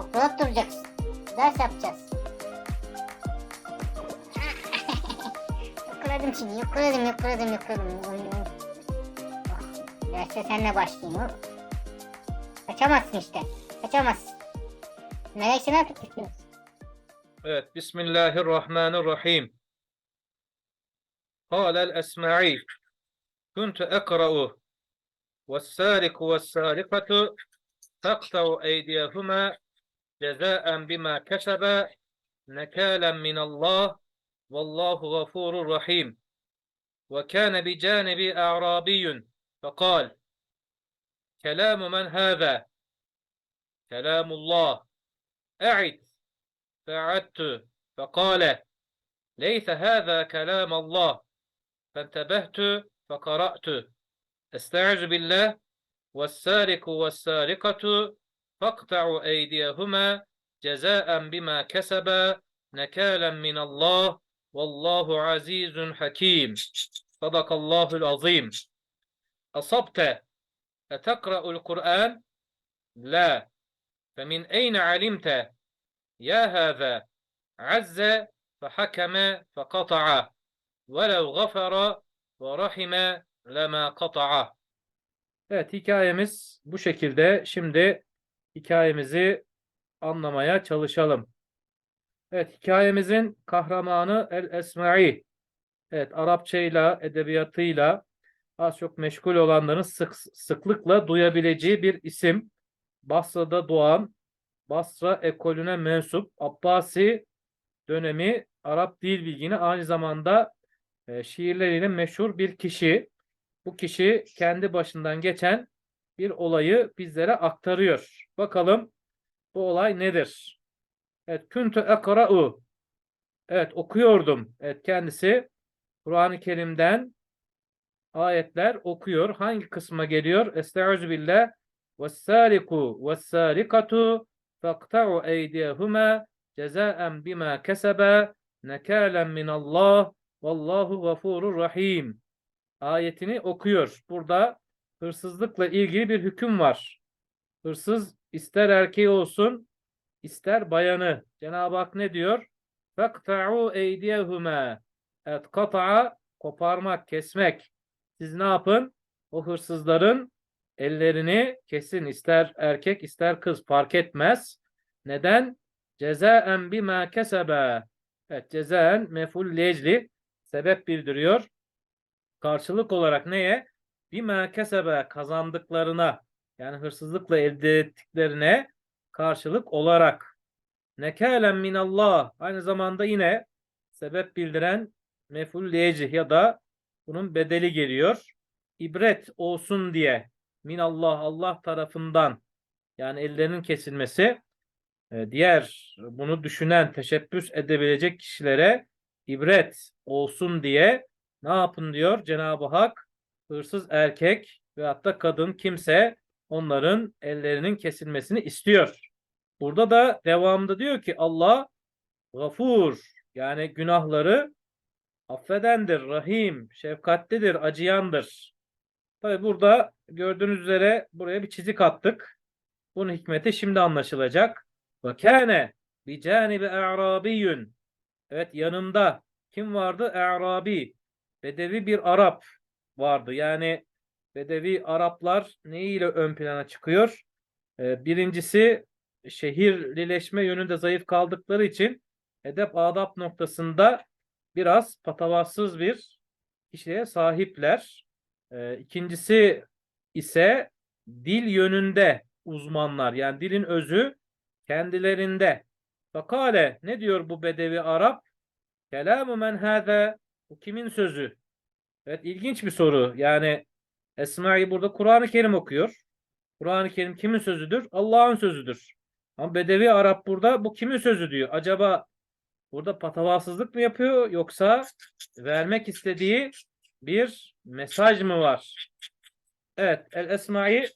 Okula duracaksın. Ders yapacağız. Yakaladım şimdi. Yakaladım. Oy, oy. Oh, Derse senle başlayayım oğlum. Kaçamazsın işte. Kaçamazsın. Melek sen artık tutuyorsun. Evet, Bismillahirrahmanirrahim. قال الأسمعي كنت أقرأ والسارق والسارقة تقطع أيديهما جزاء بما كسبا نكالا من الله والله غفور رحيم. وكان بجانبي أعرابي فقال كلام من هذا؟ كلام الله. أعد. فعدت. فقال ليس هذا كلام الله. فانتبهت فقرأت. أستعذ بالله. والسارق والسارقة. فاقطعوا أيديهما جزاء بما كسبا نكالا من الله والله عزيز حكيم صدق الله العظيم أصبت أتقرأ القرآن؟ لا فمن أين علمت يا هذا عز فحكم فقطع ولو غفر ورحم لما قطع Evet hikayemiz bu şekilde. Şimdi hikayemizi anlamaya çalışalım. Evet hikayemizin kahramanı El Esma'i. Evet Arapçayla, edebiyatıyla az çok meşgul olanların sık, sıklıkla duyabileceği bir isim. Basra'da doğan, Basra ekolüne mensup Abbasi dönemi Arap dil bilgini aynı zamanda e, şiirleriyle meşhur bir kişi. Bu kişi kendi başından geçen bir olayı bizlere aktarıyor. Bakalım bu olay nedir? Evet, küntü ekra'u. Evet, okuyordum. Evet, kendisi Kur'an-ı Kerim'den ayetler okuyor. Hangi kısma geliyor? Estaizu billah. Vessariku vessarikatu fakta'u eydiyahuma cezaen bima kesebe nekalen minallah vallahu gafurur rahim. Ayetini okuyor. Burada hırsızlıkla ilgili bir hüküm var. Hırsız ister erkeği olsun ister bayanı. Cenab-ı Hak ne diyor? Fakta'u eydiyehuma. Evet kata'a koparmak, kesmek. Siz ne yapın? O hırsızların ellerini kesin. ister erkek ister kız fark etmez. Neden? Cezaen bima kesebe. Evet cezaen meful lecli sebep bildiriyor. Karşılık olarak neye? Bima kesebe kazandıklarına yani hırsızlıkla elde ettiklerine karşılık olarak. Nekalen minallah aynı zamanda yine sebep bildiren meful lecli ya da bunun bedeli geliyor. İbret olsun diye minallah Allah tarafından yani ellerinin kesilmesi e, diğer bunu düşünen, teşebbüs edebilecek kişilere ibret olsun diye ne yapın diyor Cenab-ı Hak? Hırsız erkek ve hatta kadın kimse onların ellerinin kesilmesini istiyor. Burada da devamında diyor ki Allah gafur yani günahları affedendir, rahim, şefkatlidir, acıyandır. Tabi burada gördüğünüz üzere buraya bir çizik attık. Bunun hikmeti şimdi anlaşılacak. Ve kâne bi canibi e'rabiyyun. Evet yanımda kim vardı? E'rabi. Bedevi bir Arap vardı. Yani Bedevi Araplar neyiyle ön plana çıkıyor? Ee, birincisi şehirlileşme yönünde zayıf kaldıkları için edep adap noktasında biraz patavatsız bir kişiye sahipler. Ee, ikincisi ise dil yönünde uzmanlar. Yani dilin özü kendilerinde. Fakale ne diyor bu bedevi Arap? Kelamu men hâze bu kimin sözü? Evet ilginç bir soru. Yani Esma'yı burada Kur'an-ı Kerim okuyor. Kur'an-ı Kerim kimin sözüdür? Allah'ın sözüdür. Ama bedevi Arap burada bu kimin sözü diyor. Acaba burada patavatsızlık mı yapıyor yoksa vermek istediği bir mesaj mı var? Evet El Esma'yı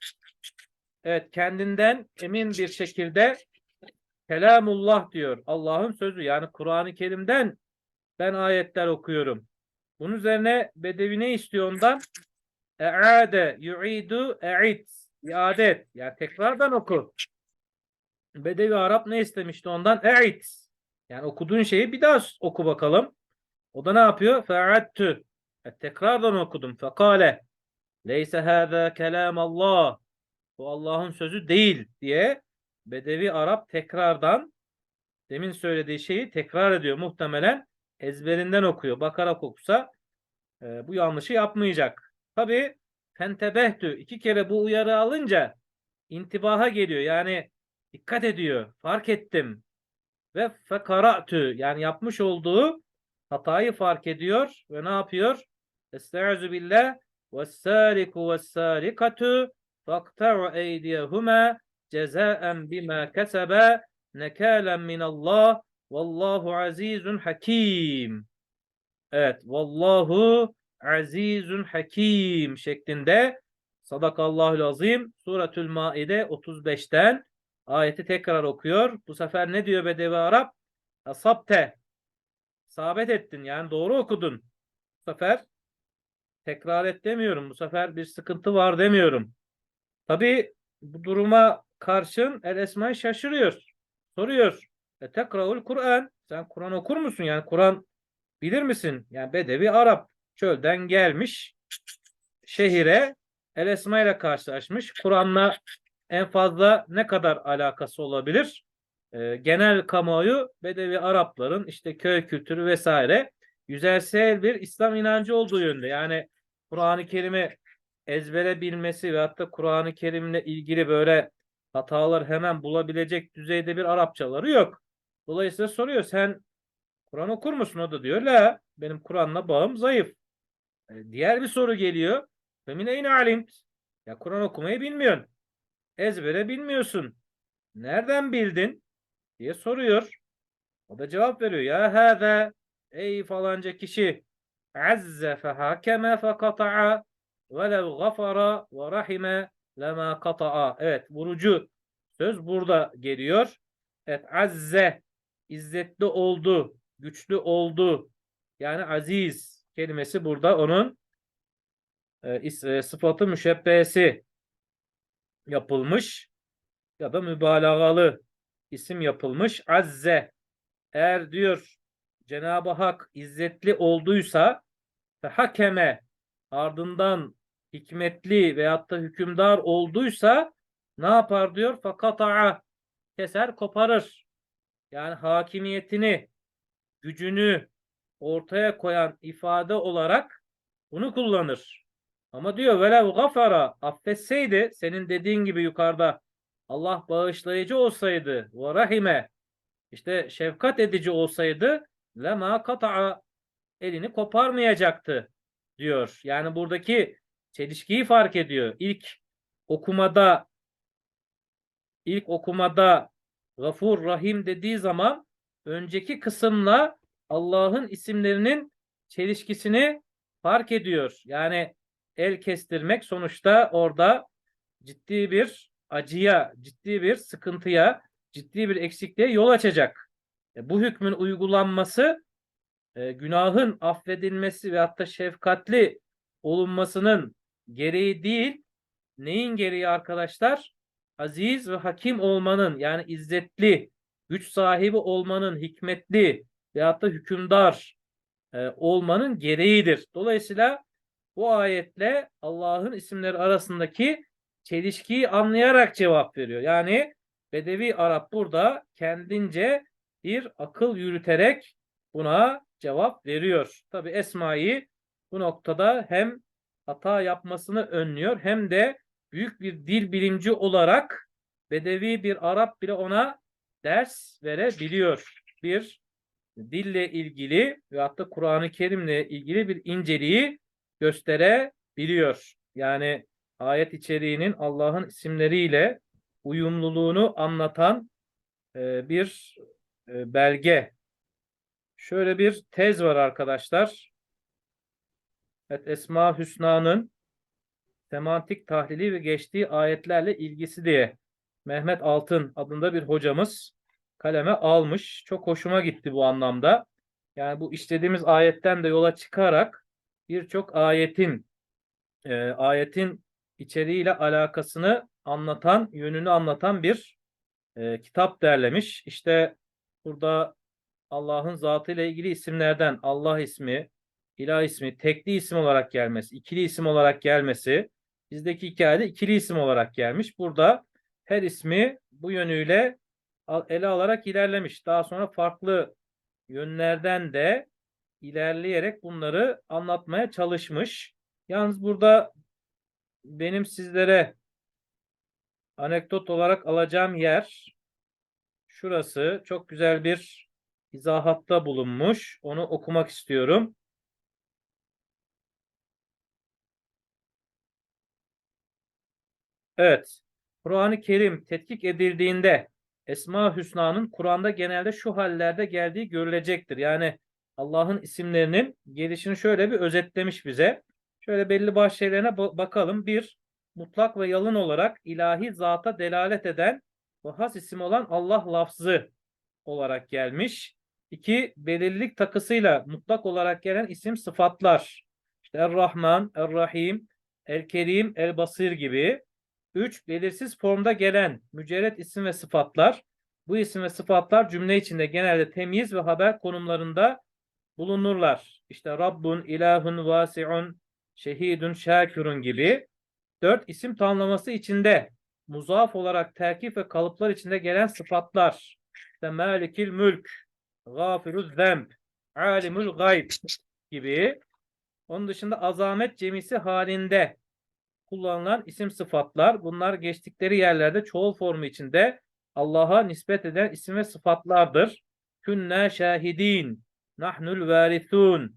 evet kendinden emin bir şekilde Kelamullah diyor. Allah'ın sözü yani Kur'an-ı Kerim'den ben ayetler okuyorum. Bunun üzerine Bedevi ne istiyor ondan? E'ade, yu'idu, e'id. İade et. Yani tekrardan oku. Bedevi Arap ne istemişti ondan? E'it. Yani okuduğun şeyi bir daha oku bakalım. O da ne yapıyor? Fe'attü. E, tekrardan okudum. Fekale. Leyse hâzâ kelâm Allah. Bu Allah'ın sözü değil diye Bedevi Arap tekrardan demin söylediği şeyi tekrar ediyor. Muhtemelen ezberinden okuyor. Bakarak okusa e, bu yanlışı yapmayacak. Tabi fentebehtü iki kere bu uyarı alınca intibaha geliyor. Yani dikkat ediyor. Fark ettim. Ve fekara'tü yani yapmış olduğu hatayı fark ediyor ve ne yapıyor? Estaizu billah vessariku vessarikatu faqta'u eydiyehuma cezaen bima kesebe nekalen minallah vallahu azizun hakim. Evet, vallahu azizun hakim şeklinde Sadakallahul azim Suretül Maide 35'ten ayeti tekrar okuyor. Bu sefer ne diyor Bedevi Arap? Asabte. Sabit ettin yani doğru okudun. Bu sefer tekrar et demiyorum. Bu sefer bir sıkıntı var demiyorum. Tabi bu duruma karşın El Esma şaşırıyor. Soruyor. E tekraul Kur'an. Sen Kur'an okur musun? Yani Kur'an bilir misin? Yani Bedevi Arap çölden gelmiş şehire El Esma ile karşılaşmış. Kur'an'la en fazla ne kadar alakası olabilir? Ee, genel kamuoyu Bedevi Arapların işte köy kültürü vesaire yüzeysel bir İslam inancı olduğu yönde. Yani Kur'an-ı Kerim'i ezbere bilmesi ve hatta Kur'an-ı Kerim'le ilgili böyle hatalar hemen bulabilecek düzeyde bir Arapçaları yok. Dolayısıyla soruyor sen Kur'an okur musun? O da diyor la benim Kur'an'la bağım zayıf. E, diğer bir soru geliyor. Ve min eyne alimt? Ya Kur'an okumayı bilmiyorsun. Ezbere bilmiyorsun. Nereden bildin? diye soruyor. O da cevap veriyor. Ya hâzâ ey falanca kişi azze fehâkeme fekata'a velev gafara ve rahime lema kata'a. Evet vurucu söz burada geliyor. Evet azze izzetli oldu, güçlü oldu. Yani aziz kelimesi burada onun e, e, sıfatı müşebbehesi yapılmış ya da mübalağalı isim yapılmış. Azze eğer diyor Cenab-ı Hak izzetli olduysa ve hakeme ardından hikmetli veyahut da hükümdar olduysa ne yapar diyor? Fakata'a keser koparır. Yani hakimiyetini, gücünü ortaya koyan ifade olarak bunu kullanır. Ama diyor velev gafara affetseydi senin dediğin gibi yukarıda Allah bağışlayıcı olsaydı ve rahime işte şefkat edici olsaydı lema kata'a elini koparmayacaktı diyor. Yani buradaki çelişkiyi fark ediyor. İlk okumada ilk okumada Gafur Rahim dediği zaman önceki kısımla Allah'ın isimlerinin çelişkisini fark ediyor. Yani el kestirmek sonuçta orada ciddi bir acıya, ciddi bir sıkıntıya, ciddi bir eksikliğe yol açacak. E, bu hükmün uygulanması e, günahın affedilmesi ve hatta şefkatli olunmasının gereği değil, neyin gereği arkadaşlar? Aziz ve hakim olmanın yani izzetli, güç sahibi olmanın, hikmetli ve hatta hükümdar e, olmanın gereğidir. Dolayısıyla bu ayetle Allah'ın isimleri arasındaki çelişkiyi anlayarak cevap veriyor. Yani Bedevi Arap burada kendince bir akıl yürüterek buna cevap veriyor. Tabi Esma'yı bu noktada hem hata yapmasını önlüyor hem de büyük bir dil bilimci olarak Bedevi bir Arap bile ona ders verebiliyor. Bir dille ilgili ve hatta Kur'an-ı Kerim'le ilgili bir inceliği gösterebiliyor. Yani ayet içeriğinin Allah'ın isimleriyle uyumluluğunu anlatan e, bir e, belge. Şöyle bir tez var arkadaşlar. Evet, Esma Hüsna'nın semantik tahlili ve geçtiği ayetlerle ilgisi diye Mehmet Altın adında bir hocamız kaleme almış. Çok hoşuma gitti bu anlamda. Yani bu işlediğimiz ayetten de yola çıkarak birçok ayetin e, ayetin içeriğiyle alakasını anlatan, yönünü anlatan bir e, kitap derlemiş. İşte burada Allah'ın zatıyla ilgili isimlerden Allah ismi, ilah ismi, tekli isim olarak gelmesi, ikili isim olarak gelmesi, bizdeki hikayede ikili isim olarak gelmiş. Burada her ismi bu yönüyle ele alarak ilerlemiş. Daha sonra farklı yönlerden de ilerleyerek bunları anlatmaya çalışmış. Yalnız burada benim sizlere anekdot olarak alacağım yer şurası. Çok güzel bir izahatta bulunmuş. Onu okumak istiyorum. Evet. Kur'an-ı Kerim tetkik edildiğinde Esma Hüsna'nın Kur'an'da genelde şu hallerde geldiği görülecektir. Yani Allah'ın isimlerinin gelişini şöyle bir özetlemiş bize. Şöyle belli başlı şeylerine ba- bakalım. Bir, mutlak ve yalın olarak ilahi zata delalet eden ve has isim olan Allah lafzı olarak gelmiş. İki, belirlilik takısıyla mutlak olarak gelen isim sıfatlar. İşte Er-Rahman, Er-Rahim, El-Kerim, El-Basir gibi. Üç, belirsiz formda gelen mücerret isim ve sıfatlar. Bu isim ve sıfatlar cümle içinde genelde temyiz ve haber konumlarında bulunurlar. İşte Rabbun, ilahun, vasiun, şehidun, şakirun gibi. Dört, isim tamlaması içinde muzaf olarak terkif ve kalıplar içinde gelen sıfatlar. İşte Malikil Mülk, Gafiruz Zemb, Alimul Gayb gibi. Onun dışında azamet cemisi halinde kullanılan isim sıfatlar. Bunlar geçtikleri yerlerde çoğul formu içinde Allah'a nispet eden isim ve sıfatlardır. Künne şahidin, nahnul varithun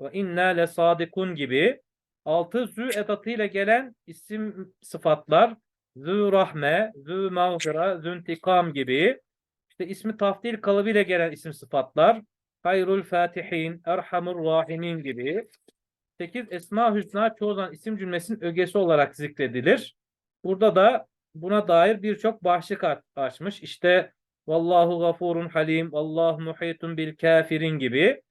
ve inna lesadikun gibi. Altı zü edatıyla gelen isim sıfatlar zü rahme, zü mağfira, zü intikam gibi. İşte ismi tafdil kalıbıyla gelen isim sıfatlar hayrul fatihin, erhamur rahimin gibi. 8 Esma Hüsna çoğu zaman isim cümlesinin ögesi olarak zikredilir. Burada da buna dair birçok başlık açmış. İşte Vallahu gafurun halim, Vallahu muhitun bil kafirin gibi.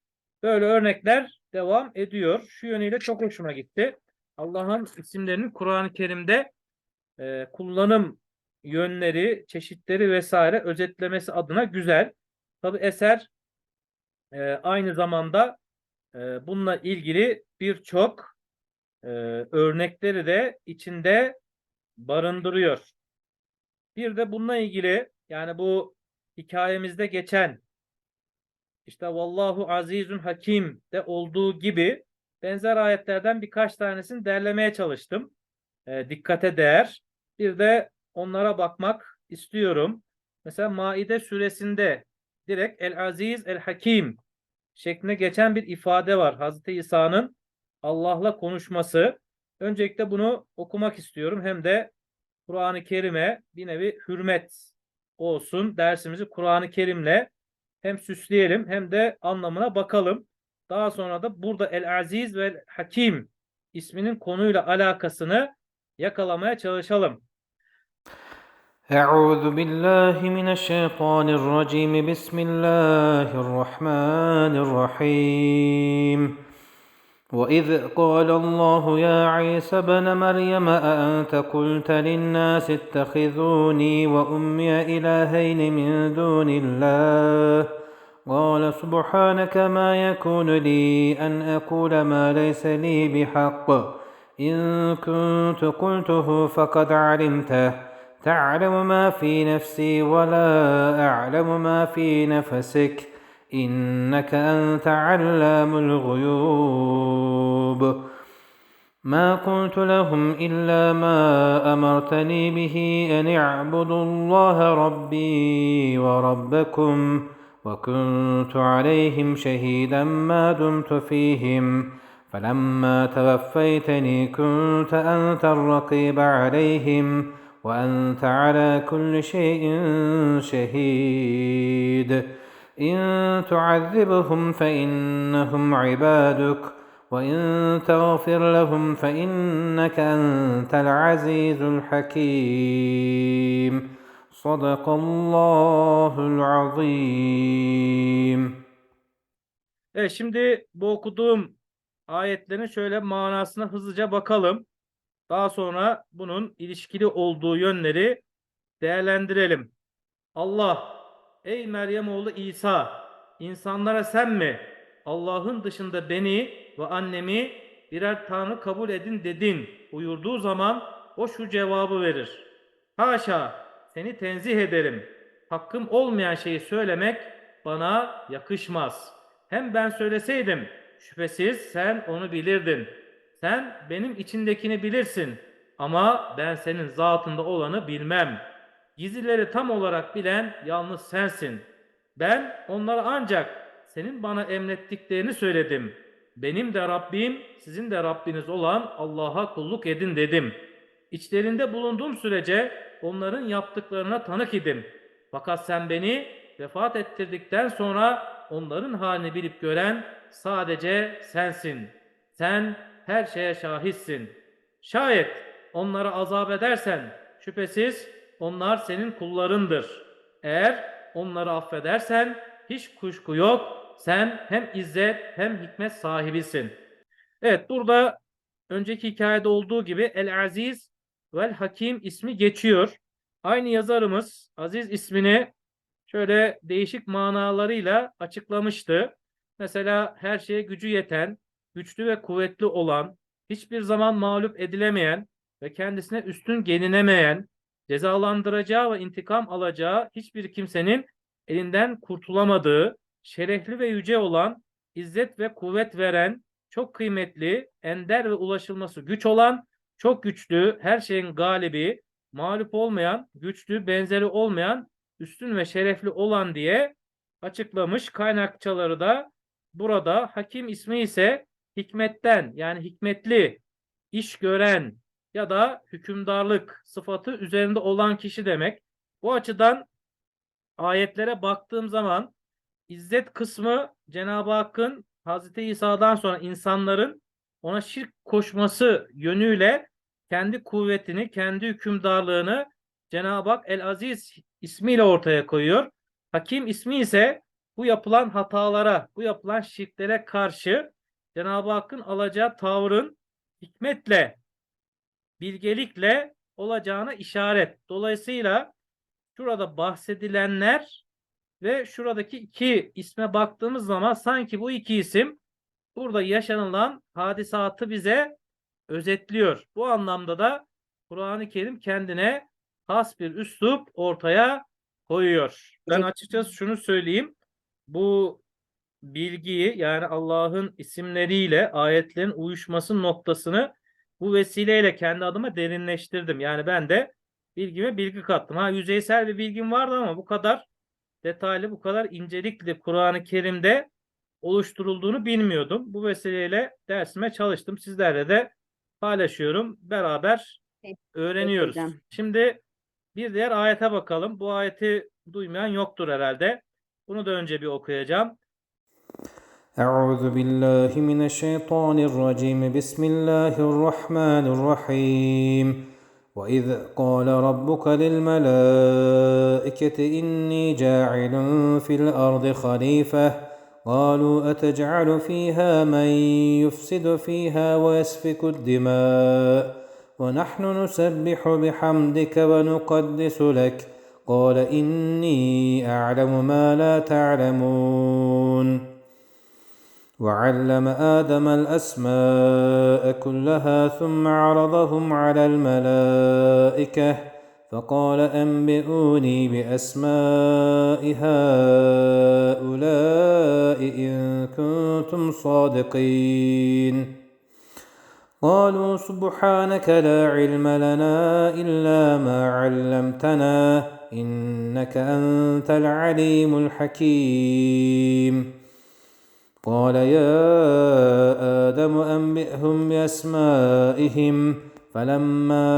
Böyle örnekler devam ediyor. Şu yönüyle çok hoşuma gitti. Allah'ın isimlerinin Kur'an-ı Kerim'de e, kullanım yönleri, çeşitleri vesaire özetlemesi adına güzel. Tabi eser e, aynı zamanda e, bununla ilgili birçok e, örnekleri de içinde barındırıyor. Bir de bununla ilgili yani bu hikayemizde geçen işte Vallahu Azizun Hakim de olduğu gibi benzer ayetlerden birkaç tanesini derlemeye çalıştım. E, dikkate değer. Bir de onlara bakmak istiyorum. Mesela Maide suresinde direkt El Aziz El Hakim şeklinde geçen bir ifade var. Hazreti İsa'nın Allah'la konuşması. Öncelikle bunu okumak istiyorum. Hem de Kur'an-ı Kerim'e bir nevi hürmet olsun. Dersimizi Kur'an-ı Kerim'le hem süsleyelim hem de anlamına bakalım. Daha sonra da burada El Aziz ve El Hakim isminin konuyla alakasını yakalamaya çalışalım. أعوذ بالله من الشيطان الرجيم بسم الله الرحمن الرحيم وإذ قال الله يا عيسى ابن مريم أأنت قلت للناس اتخذوني وأمي إلهين من دون الله قال سبحانك ما يكون لي أن أقول ما ليس لي بحق إن كنت قلته فقد علمته تعلم ما في نفسي ولا أعلم ما في نفسك إنك أنت علام الغيوب. ما قلت لهم إلا ما أمرتني به أن اعبدوا الله ربي وربكم وكنت عليهم شهيدا ما دمت فيهم. فلما توفيتني كنت أنت الرقيب عليهم وأنت على كل شيء شهيد. إن تعذبهم فإنهم عبادك وإن تغفر لهم فإنك أنت العزيز الحكيم صدق الله العظيم Evet şimdi bu okuduğum ayetlerin şöyle manasına hızlıca bakalım. Daha sonra bunun ilişkili olduğu yönleri değerlendirelim. Allah ey Meryem oğlu İsa insanlara sen mi Allah'ın dışında beni ve annemi birer tanrı kabul edin dedin buyurduğu zaman o şu cevabı verir. Haşa seni tenzih ederim. Hakkım olmayan şeyi söylemek bana yakışmaz. Hem ben söyleseydim şüphesiz sen onu bilirdin. Sen benim içindekini bilirsin ama ben senin zatında olanı bilmem. Gizlileri tam olarak bilen yalnız sensin. Ben onlara ancak senin bana emrettiklerini söyledim. Benim de Rabbim, sizin de Rabbiniz olan Allah'a kulluk edin dedim. İçlerinde bulunduğum sürece onların yaptıklarına tanık idim. Fakat sen beni vefat ettirdikten sonra onların halini bilip gören sadece sensin. Sen her şeye şahitsin. Şayet onları azap edersen şüphesiz onlar senin kullarındır. Eğer onları affedersen hiç kuşku yok. Sen hem izzet hem hikmet sahibisin. Evet burada önceki hikayede olduğu gibi El Aziz vel Hakim ismi geçiyor. Aynı yazarımız Aziz ismini şöyle değişik manalarıyla açıklamıştı. Mesela her şeye gücü yeten, güçlü ve kuvvetli olan, hiçbir zaman mağlup edilemeyen ve kendisine üstün gelinemeyen, cezalandıracağı ve intikam alacağı hiçbir kimsenin elinden kurtulamadığı, şerefli ve yüce olan, izzet ve kuvvet veren, çok kıymetli, ender ve ulaşılması güç olan, çok güçlü, her şeyin galibi, mağlup olmayan, güçlü, benzeri olmayan, üstün ve şerefli olan diye açıklamış. Kaynakçaları da burada. Hakim ismi ise hikmetten yani hikmetli, iş gören ya da hükümdarlık sıfatı üzerinde olan kişi demek. Bu açıdan ayetlere baktığım zaman İzzet kısmı Cenab-ı Hakk'ın Hazreti İsa'dan sonra insanların ona şirk koşması yönüyle kendi kuvvetini, kendi hükümdarlığını Cenab-ı Hak El-Aziz ismiyle ortaya koyuyor. Hakim ismi ise bu yapılan hatalara, bu yapılan şirklere karşı Cenab-ı Hakk'ın alacağı tavrın hikmetle, bilgelikle olacağına işaret. Dolayısıyla şurada bahsedilenler ve şuradaki iki isme baktığımız zaman sanki bu iki isim burada yaşanılan hadisatı bize özetliyor. Bu anlamda da Kur'an-ı Kerim kendine has bir üslup ortaya koyuyor. Ben açıkçası şunu söyleyeyim. Bu bilgiyi yani Allah'ın isimleriyle ayetlerin uyuşması noktasını bu vesileyle kendi adıma derinleştirdim. Yani ben de bilgime bilgi kattım. Ha yüzeysel bir bilgim vardı ama bu kadar detaylı, bu kadar incelikli Kur'an-ı Kerim'de oluşturulduğunu bilmiyordum. Bu vesileyle dersime çalıştım. Sizlerle de paylaşıyorum. Beraber öğreniyoruz. Şimdi bir diğer ayete bakalım. Bu ayeti duymayan yoktur herhalde. Bunu da önce bir okuyacağım. أعوذ بالله من الشيطان الرجيم. بسم الله الرحمن الرحيم. وإذ قال ربك للملائكة إني جاعل في الأرض خليفة. قالوا أتجعل فيها من يفسد فيها ويسفك الدماء؟ ونحن نسبح بحمدك ونقدس لك. قال إني أعلم ما لا تعلمون. وعلم آدم الأسماء كلها ثم عرضهم على الملائكة فقال أنبئوني بأسماء هؤلاء إن كنتم صادقين. قالوا سبحانك لا علم لنا إلا ما علمتنا إنك أنت العليم الحكيم. قال يا آدم أنبئهم بأسمائهم. فلما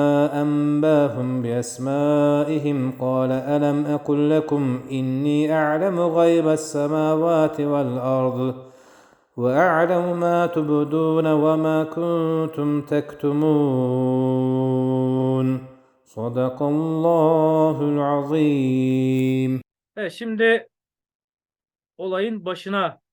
أنباهم بأسمائهم قال ألم أقل لكم إني أعلم غيب السماوات والأرض وأعلم ما تبدون وما كنتم تكتمون. صدق الله العظيم. Evet şimdi olayın başına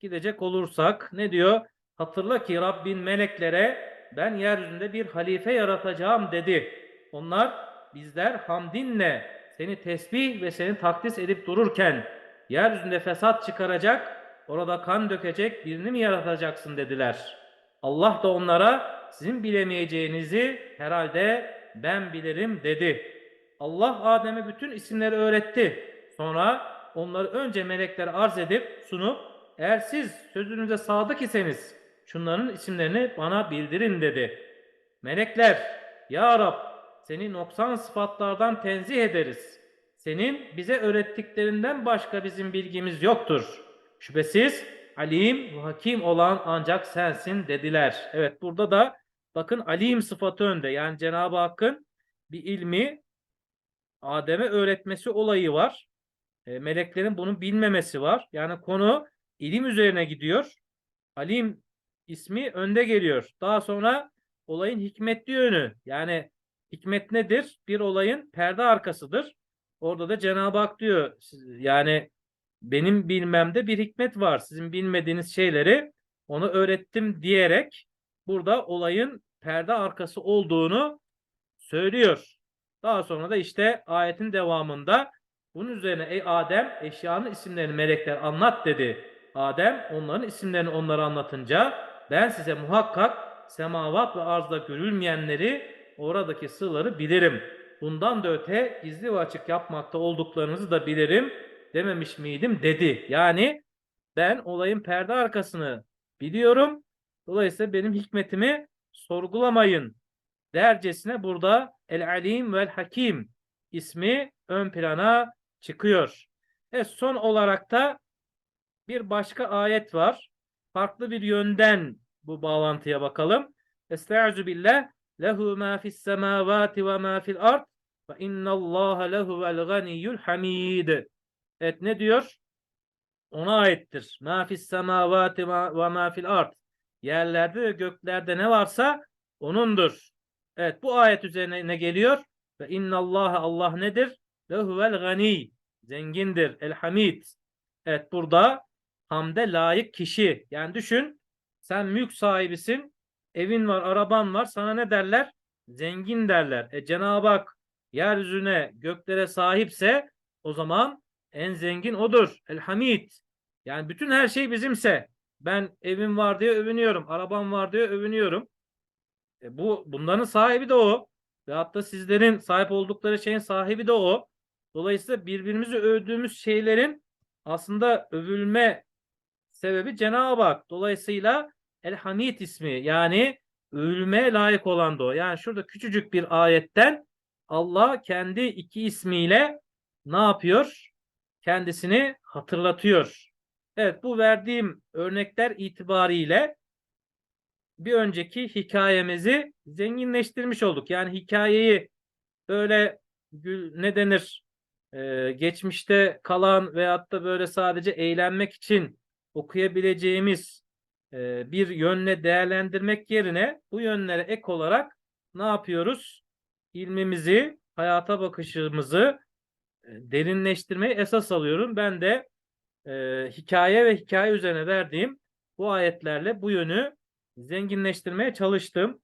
gidecek olursak ne diyor? Hatırla ki Rabbin meleklere ben yeryüzünde bir halife yaratacağım dedi. Onlar bizler hamdinle seni tesbih ve seni takdis edip dururken yeryüzünde fesat çıkaracak, orada kan dökecek birini mi yaratacaksın dediler. Allah da onlara sizin bilemeyeceğinizi herhalde ben bilirim dedi. Allah Adem'e bütün isimleri öğretti. Sonra onları önce meleklere arz edip sunup eğer siz sözünüze sadık iseniz şunların isimlerini bana bildirin dedi. Melekler, Ya Rab seni noksan sıfatlardan tenzih ederiz. Senin bize öğrettiklerinden başka bizim bilgimiz yoktur. Şüphesiz alim ve hakim olan ancak sensin dediler. Evet burada da bakın alim sıfatı önde. Yani Cenab-ı Hakk'ın bir ilmi Adem'e öğretmesi olayı var. E, meleklerin bunu bilmemesi var. Yani konu ilim üzerine gidiyor. Alim ismi önde geliyor. Daha sonra olayın hikmetli yönü. Yani hikmet nedir? Bir olayın perde arkasıdır. Orada da Cenab-ı Hak diyor yani benim bilmemde bir hikmet var. Sizin bilmediğiniz şeyleri onu öğrettim diyerek burada olayın perde arkası olduğunu söylüyor. Daha sonra da işte ayetin devamında bunun üzerine ey Adem eşyanın isimlerini melekler anlat dedi. Adem onların isimlerini onlara anlatınca ben size muhakkak semavat ve arzda görülmeyenleri oradaki sırları bilirim. Bundan da öte gizli ve açık yapmakta olduklarınızı da bilirim dememiş miydim dedi. Yani ben olayın perde arkasını biliyorum. Dolayısıyla benim hikmetimi sorgulamayın dercesine burada El Alim vel Hakim ismi ön plana çıkıyor. Evet son olarak da bir başka ayet var. Farklı bir yönden bu bağlantıya bakalım. Estaizu billah lehu ma fis semavati ve ma fil ard ve innallaha lehu vel ganiyyul hamid. Evet ne diyor? Ona aittir. Ma fis semavati ve ma fil ard. Yerlerde ve göklerde ne varsa onundur. Evet bu ayet üzerine ne geliyor? Ve innallaha Allah nedir? Lehuvel gani. Zengindir. El hamid. Evet burada hamde layık kişi. Yani düşün sen mülk sahibisin. Evin var, araban var. Sana ne derler? Zengin derler. E Cenab-ı Hak yeryüzüne, göklere sahipse o zaman en zengin odur. El hamid. Yani bütün her şey bizimse. Ben evim var diye övünüyorum. Arabam var diye övünüyorum. E bu bunların sahibi de o. Ve hatta sizlerin sahip oldukları şeyin sahibi de o. Dolayısıyla birbirimizi övdüğümüz şeylerin aslında övülme sebebi Cenab-ı Hak. Dolayısıyla El Hamid ismi yani övülmeye layık olan da o. Yani şurada küçücük bir ayetten Allah kendi iki ismiyle ne yapıyor? Kendisini hatırlatıyor. Evet bu verdiğim örnekler itibariyle bir önceki hikayemizi zenginleştirmiş olduk. Yani hikayeyi böyle ne denir Ee, geçmişte kalan veyahut da böyle sadece eğlenmek için okuyabileceğimiz e, bir yönle değerlendirmek yerine bu yönlere ek olarak ne yapıyoruz? İlmimizi, hayata bakışımızı e, derinleştirmeyi esas alıyorum. Ben de e, hikaye ve hikaye üzerine verdiğim bu ayetlerle bu yönü zenginleştirmeye çalıştım.